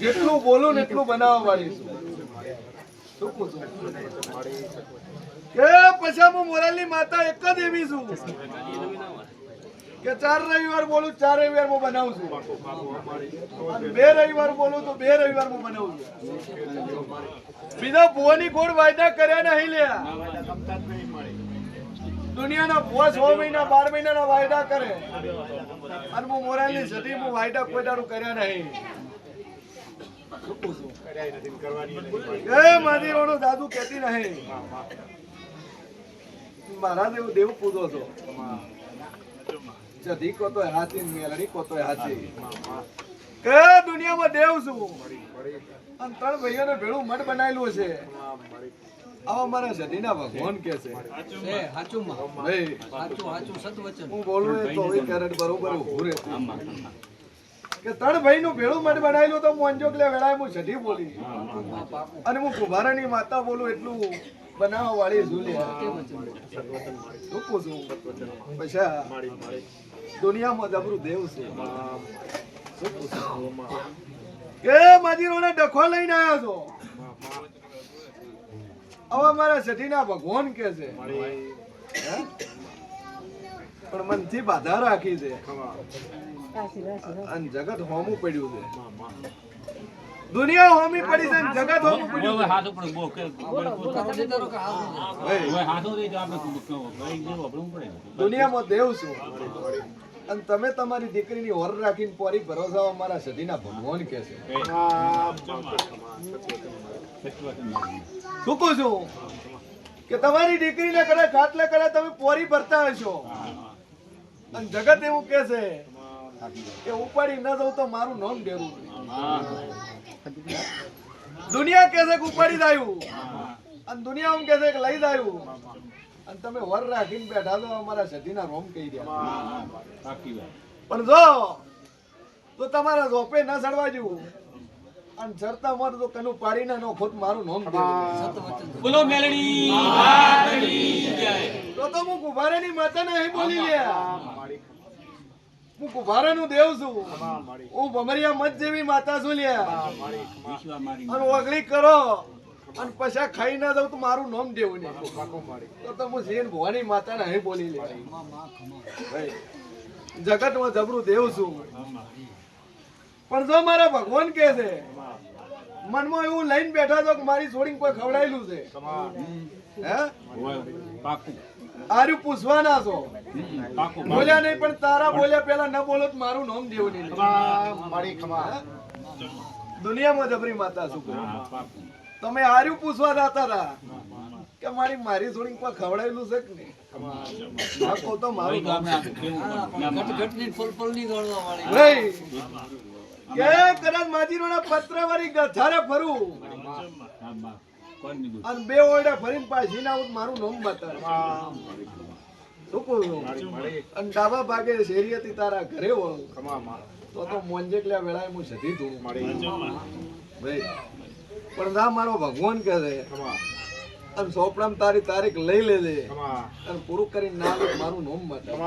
જેટલું બોલું ને એટલું બનાવવા વાળી છું. પછી હું માતા એક જ એવી છું. કે ચાર રવિવાર બોલું, ચાર રવિવાર હું બનાવું છું. બે રવિવાર બોલું તો બે રવિવાર હું બનાવું છું. બીજા ભુવાની ગોળ વાયદા કર્યા નહીં લ્યા. દુનિયાના ભુવા છ મહિના, બાર મહિનાના વાયદા કરે. અને હું મોરાલની સતી હું વાયદા કોઈ દારૂ કર્યા નહીં. મારી દેવ દેવ પૂજો છો. જધી કો તો હાથી મેલડી કો હાથી દુનિયામાં દેવ છું. અને ત્રણ ભાઈઓને ભેળું મઠ બનાવેલું છે. આવા મારા સદીના ભગવાન કે છે. એ ભાઈ હાચું હાચું સતવચન હું બોલું એ તો કેરેટ બરોબર ઉભું રહે. કે ત્રણ ભાઈનું ભેળું મઠ બનાવેલું તો મોંજોકલે વેળાએ હું સધી બોલી. અને હું કુંભારાની માતા બોલું એટલું બનાવવા વાળી ઝૂલી છું. પછી દુનિયામાં જબરું દેવ છે. કે કહું છું? ડખો લઈને આવ્યો છો? હવે મારા સઠીના ભગવાન કે છે? પણ મનથી બાધા રાખી છે અને જગત હોમું પડ્યું છે. દુનિયા હોમી પડી છે જગત હોમું પડ્યું છે. ભાઈ, દુનિયામાં દેવ છું. અને તમે તમારી દીકરીની ઓર રાખીને પોરી ભરોસા મારા સદીના ભગવાન કે છે. શું કહું છું કે તમારી દીકરીને કદાચ ખાટલે કરે તમે પોરી ભરતા હશો. અને જગત એવું કે છે કે ઉપાડી ન દઉં તો મારું નામ દેવું દુનિયા કે છે કે ઉપાડી દાયું અને દુનિયા એમ કે છે કે લઈ દાયું અને તમે વર રાખીને બેઠા તો અમારા સધીના રોમ કહી દે પણ જો તો તમારા રોપે ન સડવા જેવું. અને જરતા મર તો કનું પાડીને નો ખોટ મારું નામ દેવું. બોલો મેલડી તો તો હું કુભારાની માતા નહીં બોલી લે હું કુભારાનું દેવ છું. હું ભમરિયા મત જેવી માતા છું લે અને ઓગળી કરો. અને પછી ખાઈ ના દઉં તો મારું નામ દેવું નહીં. તો તો હું ઝીણ ભવાની માતા નહીં બોલી લે જગત જગતમાં જબરું દેવ છું. પણ જો મારા ભગવાન કે છે મનમાં એવું લઈને બેઠા છો કે મારી છોડીને કોઈ ખવડાયેલું છે. આર્યું પૂછવાના છો? બોલ્યા નહીં પણ તારા બોલ્યા પેલા ન બોલો તો મારું નામ દેવું નહીં. દુનિયામાં જબરી માતા શું તમે આર્યું પૂછવા જતા હતા કે મારી મારી છોડીને કોઈ ખવડાયેલું છે કે નહીં? તો મારું નહીં. કે કદાચ માજીરોના પત્રવાળી ગથારે ફરું. અને બે ઓરડા ફરીને પાછી ના મારું નામ બતાવે. શું કહું છું? અને ડાબા ભાગે શેરી હતી તારા ઘરે વળું. તો તો મોંજેકલ્યા વેળાએ હું સધી તું. ભાઈ પણ ના મારો ભગવાન કહે છે. અને સોપડામાં તારી તારીખ લઈ લેજે. અને પૂરું કરીને ના મારું નોમ બતાવે.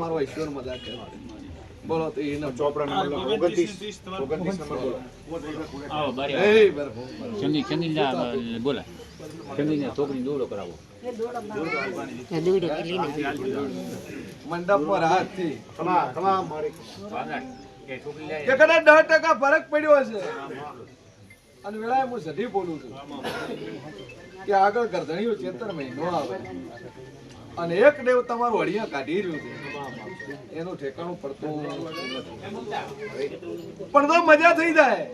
મારો ઈશ્વર મજા છે બોલો તો એનો ચોપડા એ બરાબર. બોલા. ચંદીને છોકરી દોડો કરાવો. મંડપમાં રાહતથી કે કદાચ દસ ટકા ફરક પડ્યો હશે. અને વેળાએ હું સધી બોલું છું. કે આગળ ગરધણીઓ ચેતર મહિનો આવે. અને એક દેવ તમારું અડિયા કાઢી રહ્યું છે. એનું ઠેકાણું પડતું પણ તો મજા થઈ જાય.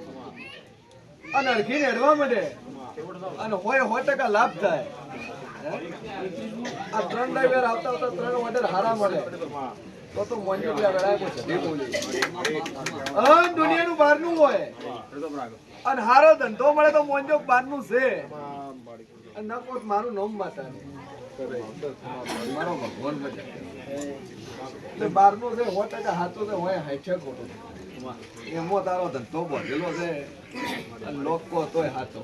અને અડખીને હેડવા માટે અને હોય સો ટકા લાભ થાય? આ ત્રણ ડ્રાઈવર આવતા આવતા ત્રણ ઓર્ડર હારા મળે. તો તો મોંજી અન દુનિયાનું બહારનું હોય. અને હારો ધંધો મળે તો મોંજો બહારનું છે. અને ન કોત મારું નામ માતા મારો ભગવાન મજા એટલે બહારનું છે સો ટકા હાચું છે હોય હાચે ખોટું. એમાં તારો ધંધો બધેલો છે અને લોકો તોય હાચો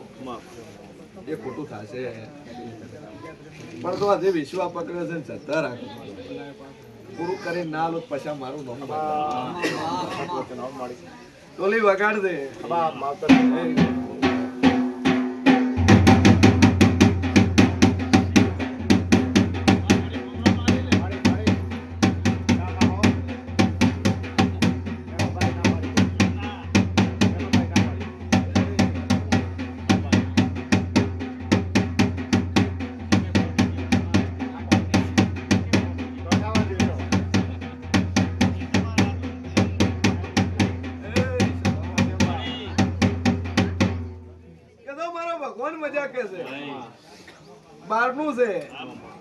એ ખોટું થશે. પણ તો આજે વિશ્વા પકડે છે ને શ્રદ્ધા રાખે. પૂરું કરી ના લો પછી મારું નામ તોલી વગાડ દે.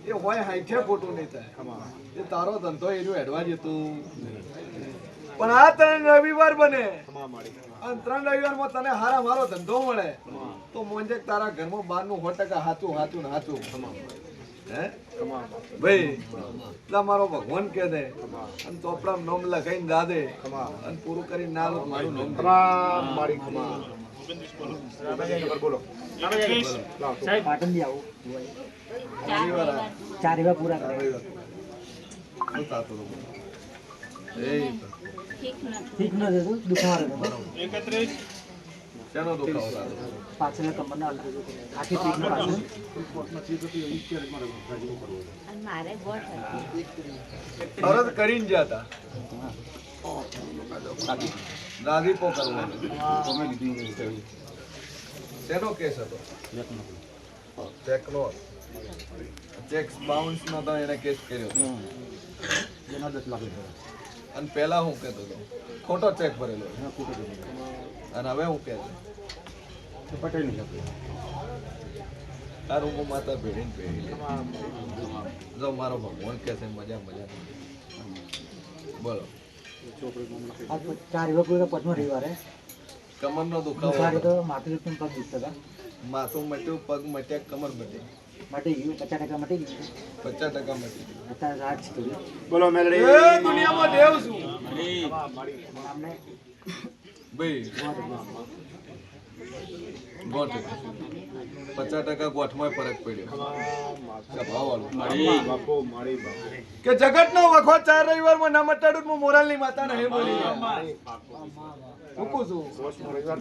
એ હોય હાઈઠે ખોટું નહીં થાય. એ તારો ધંધો એનું હેડવા જતું. પણ આ ત્રણ રવિવાર બને. અને ત્રણ રવિવારમાં તને હારા મારો ધંધો મળે. તો મોંજે તારા ઘરમાં બારનું સો ટકા હાચું હાચું ને હાચું. ભાઈ, એટલા ભગવાન કે દે અને ચોપડા નોમ લખાઈને દા દે અને પૂરું કરીને ના મારું નોમ. આ. ચાર એવા પૂરા કરે રવિવાર. શું થતું હતું? એ ઠીક ન થતું દુખાવા શેનો દુખાવો પાછળ કમરના આખી ઠીક ન પાછળ અને મારે હતી કરીને ગયા હતા રાજીપો કરવાનો શેનો કેસ હતો? ચેકનો. ચેક બાઉન્સ નો તો એને કેસ કર્યો અને પહેલાં હું કહેતો હતો, ખોટો ચેક ભરેલો અને હવે હું કહે તારું હું માતા ભેળીને ભેળી લે. જો મારો ભગવાન કે છે, મજા મજા. બોલો. આ તો ચાર એવા પૂરા પચમા કમરનો દુખાવો. દુખાડે હતો. તો માથું પગ દુખતા હતા. માથું મટ્યું પગ મટ્યા કમર મટી મટી ગયું પચાસ ટકા મટી ગયું. પચાસ ટકા મટી ગયું. અત્યારે રાત છે થોડી એ દુનિયામાં દેવ છું. અમને ભાઈ ગોઠ પચાસ ટકા ગોઠમાં ફરક પડ્યો. કે જગત નો વખો ચાર રવિવારમાં ના મટાડું હું હું મોરાલની માતા નહીં બોલી. મૂકું છું.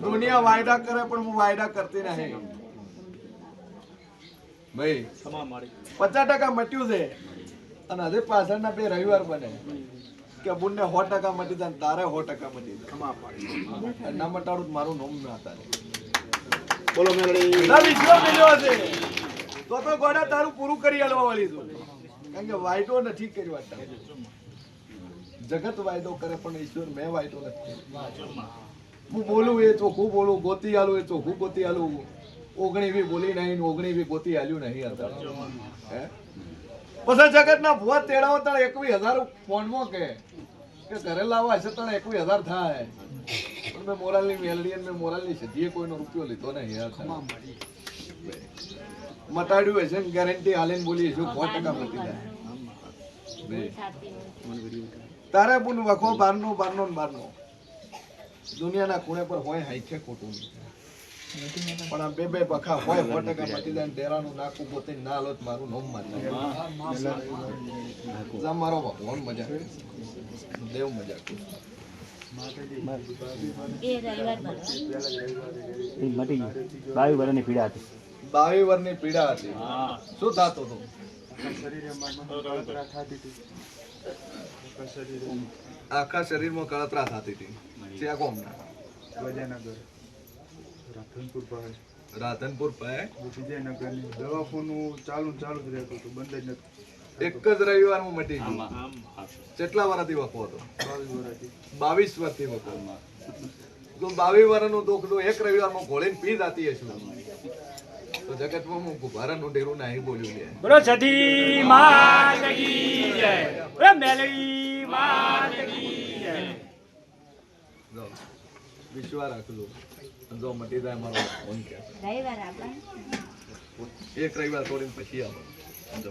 દુનિયા વાયદા કરે પણ હું વાયદા કરતી નહીં ભાઈ પચાસ ટકા મટ્યું છે. અને હજી પાછળના બે રવિવાર બને. કે બુનને સો ટકા મટી જાય તારે સો ટકા મટી જાય. ના મટાડું તો મારું નોમ ના ના હશે. તો તો ગોડા તારું પૂરું કરી આલવા વાળી છું કારણ કે વાયદો નથી કર્યો જગત વાયદો કરે પણ ઈશ્વર, મેં વાયદો નથી હું બોલું એ ચોખ્ખું બોલું ગોતી આલું એ ચોખ્ખું ગોતી આલું. ઓગણી બી બોલી નહીં, ઓગણી બી ગોતી આલ્યું નહીં હે? પછી જગતના ભૂવા તેડાવો તણ એકવીસ હજાર ફોનમાં કે કે ઘરે લાવવા હશે તાણે એકવીસ હજાર થાય. પણ મેં મોરાલની મેલડી અને મોરાલની સધીએ કોઈનો રૂપિયો લીધો નહીં યાર મટાડ્યું હશે ને ગેરંટી હાલીને બોલી છું સો ટકા મટી જાય. તારે પણ વખો બારનો બારનો ને બારનો. દુનિયાના ખૂણે પર હોય હાઈઠે ખોટું પણ આ બે બે બખા હોય સો ટકા મટી જાય ને તેરાનું નાકું પોતે ના લો મારું નોમ મારી મારો ભગવાન મજા દેવ મજા મટી ગયું. બાવીસ વર્ષની પીડા હતી. બાવી વર્ષની પીડા હતી. શું થતું હતું? આખા શરીરમાં કળતરા થતી હતી. ત્યાં કોમના રાધનપુર પાસે. દવાખાનું ચાલુ ચાલુ જ રહેતું હતું. બંધ જ નથી એક જ રવિવાર હું મટી ગયું. કેટલા વર્ષથી વખો હતો. બાવીસ વર્ષથી વખો. તો બાવીસ વર્ષનું દુઃખ એક રવિવારમાં ઘોળીને પી જાતી હશું. તો જગતમાં હું ગુભારાનું ઢેરું નહીં બોલ્યું છે. બોલો સતી માત કી જય. બોલો મેલડી માત કી જય. જો વિશ્વાસ રાખજો જો મટી જાય મારો ફોન કે. રવિવાર આપણે. એક રવિવાર છોડીને પછી આવો જો.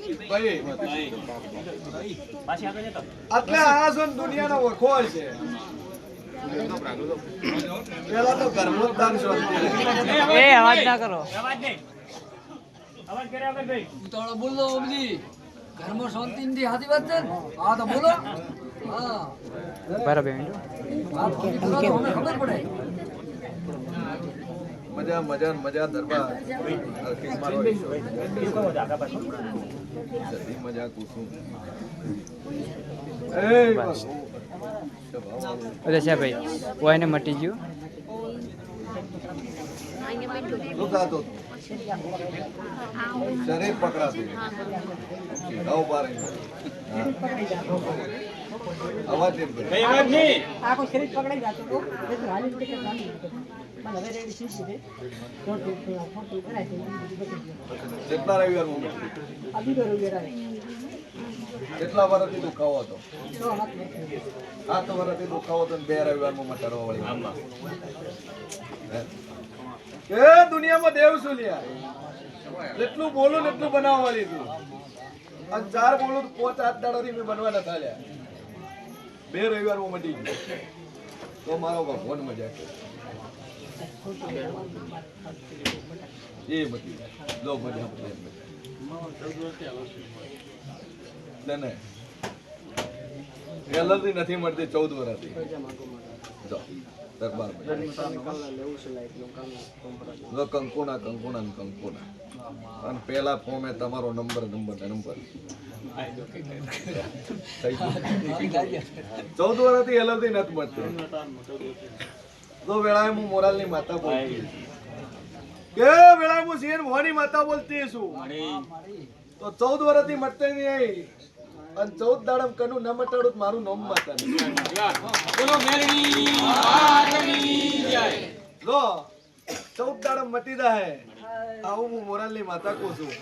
એટલે આ છો ને દુનિયાનો વખો છે. પેલા તો કર્મો જ દાન છો એ અવાજ ના કરો. અવાજ નહીં અવાજ કરે આપણે ભાઈ તો બોલો ઓબજી ઘરમાં શાંતિ ની સાચી વાત છે હા તો બોલો. હા. બરાબર મિનિટ ખબર પડે. મજા મજા મજા દરબાર. જલ્દી મજા કુસુમ છે ભાઈ કોઈને મટી ગયું? શરીર પકડાતું. અવાજ નહીં. આખો શરીર પકડાઈ જતો કેટલા રવિવાર કેટલા વર્ષથી દુખાવો હતો? તો સાત વર્ષથી દુખાવો હતો બે રવિવારમાં મટાડવા વાળી? એ દુનિયામાં દેવ શું લ્યા. જેટલું બોલું ને એટલું બનાવવા છું અને ચાર બોલું તો પોચ આઠ દાડોથી મેં બનવા નતા લ્યા બે રવિવારમાં મટી ગયું. તો મારો ભગવાન મજા કરે. એ બધી. લો, બધી પડે એમ ને ને. નથી મળતી, ચૌદ વર્ષથી જો, દરબાર જો અને પેલા ફોર્મે તમારો નંબર નંબર ને નંબર ચૌદ વર્ષથી એલર્જી નથી મળતી. તો વેળાએ હું મોરાલની માતા બોલતી કે વેળાએ હું માતા બોલતી છું. તો ચૌદ વર્ષથી મટતે નહીં અને ચૌદ દાડમ કનું ન મટાડું મારું નામ માતા બોલો મેલડી જય. લો ચૌદ દાડમ મટી જાય આવું હું મોરાલની માતા કહું છું.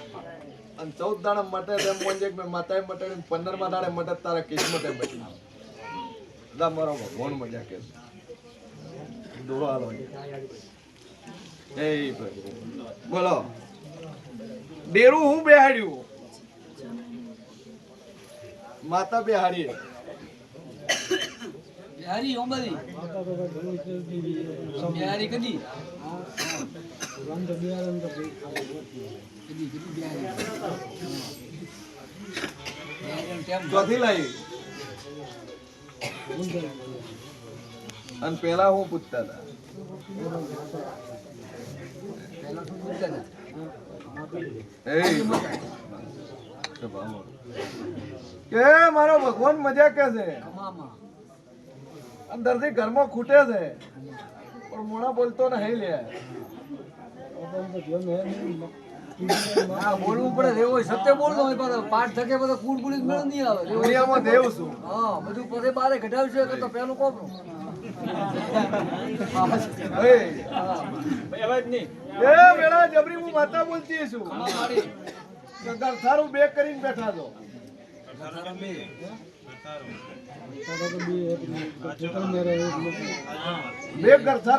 અને ચૌદ દાડમ મટે તેમ મોંજે કે મેં માતાએ મટાડીને પંદરમાં દાડે મટે તારા કિસ્મતે મટી દા મારો ભગવાન મજા કે દોરો જય બોલો. ડેરું હું બેહાડ્યું? માતા બેહાડી બિહારી કદી? કદી કદી બિહારી ટેમ ચોથી લાવી અને પેલા હું પૂછતા હતા. કે મારો ભગવાન મજા કે છે? અંદરથી ઘરમાં ખૂટે છે. પણ મોણા બોલતો નહીં લે. બોલવું પડે રેવો હોય સત્ય બોલતો હોય પણ પાઠ થકે બધો કુડ કુડી મેળ નહીં આવે. દુનિયામાં દેવ છું. હા બધું પછી બારે ઘટાવ્યું છે તો પેલું કોપરું એ હું બે કરીને બેઠા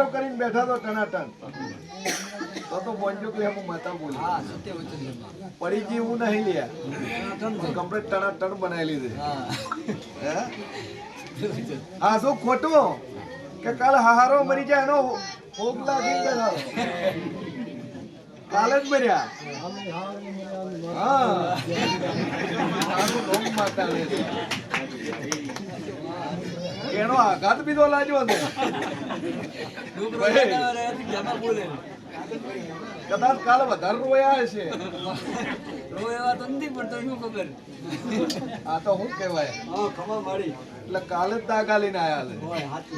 કરીને બેઠા તો ટનાટન તો તો બોલજો કે હું માતા બોલી હા. પડી ગઈ એવું નહીં છે. કમ્પ્લીટ ટનાટન બનાવેલી છે હા, શું ખોટું કે કાલ હારો મરી જાય એનો ભોગ લાગી બેઠા કાલ કાલે જ મર્યા. હા. એનો આઘાત પીધો લાગ્યો છે. ડૂબ ભાઈ. રોયા રહે તો જ્યાંમાં બોલે કદાચ કાલ વધારે રોયા હશે. રોય તો શું ખબર આ તો શું કહેવાય? એટલે કાલે જ દાગા લઈને આયા છે.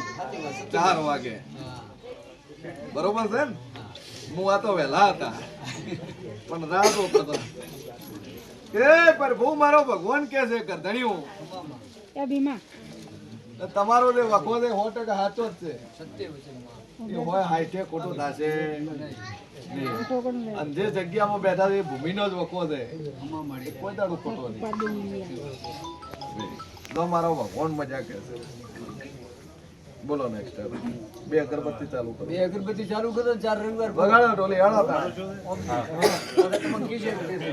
ચાર વાગે. બરોબર છે હું આ તો વહેલા હતા. પણ રાહ જોતો હતો એ પ્રભુ, મારો ભગવાન કે છે કરધણિયું તમારો જે વખો છે સો ટકા સાચો જ છે. એ હોય હાઈઠે ખોટું થશે. અને જે જગ્યામાં બેઠા છે એ ભૂમિનો જ વખો છે. કોઈ તારું ખોટો નહીં. તો મારો ભગવાન મજા કરશે છે. બોલો નેક્સ્ટ બે અગરબત્તી ચાલુ કરો. બે અગરબત્તી ચાલુ કરો ને ચાર રવિવાર બગાડો ટોલી હેડો તાર હા. હવે તમને કીધે કે તે.